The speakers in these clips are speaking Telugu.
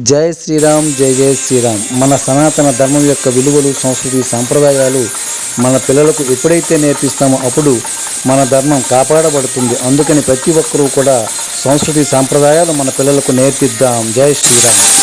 జై శ్రీరామ్ జై జై శ్రీరామ్. మన సనాతన ధర్మం యొక్క విలువలు సంస్కృతి సాంప్రదాయాలు మన పిల్లలకు ఎప్పుడైతే నేర్పిస్తామో అప్పుడు మన ధర్మం కాపాడబడుతుంది. అందుకని ప్రతి ఒక్కరూ కూడా సంస్కృతి సాంప్రదాయాలు మన పిల్లలకు నేర్పిద్దాం. జై శ్రీరామ్.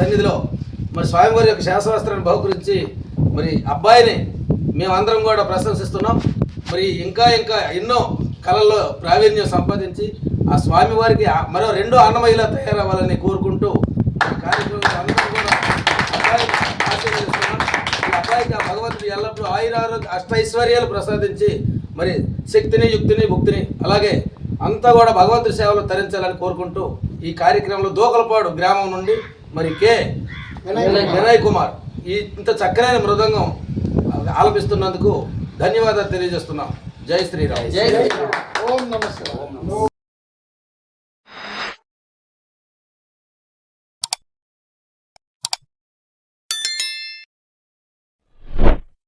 సన్నిధిలో మరి స్వామివారి యొక్క శాస్త్రాస్త్రాన్ని బహుకరించి మరి అబ్బాయిని మేమందరం కూడా ప్రశంసిస్తున్నాం. మరి ఇంకా ఇంకా ఎన్నో కళల్లో ప్రావీణ్యం సంపాదించి ఆ స్వామివారికి మరో రెండో అన్నమయ్యలా తయారవ్వాలని కోరుకుంటూ ఈ అందరూ కూడా ఆశీర్వదిస్తున్నాం. ఈ అబ్బాయికి ఆ భగవంతుడు ఎల్లప్పుడూ ఆయురారోగ్య అష్టైశ్వర్యాలు ప్రసాదించి మరి శక్తిని యుక్తిని భుక్తిని అలాగే అంతా కూడా భగవంతుడి సేవలు తరించాలని కోరుకుంటూ ఈ కార్యక్రమంలో దూకలపాడు గ్రామం నుండి మరి కే వినయ్ కుమార్. ఈ ఇంత చక్కనైన మృదంగం ఆలపిస్తున్నందుకు ధన్యవాదాలు తెలియజేస్తున్నాం. జై శ్రీరామ్. ఓం నమస్కారం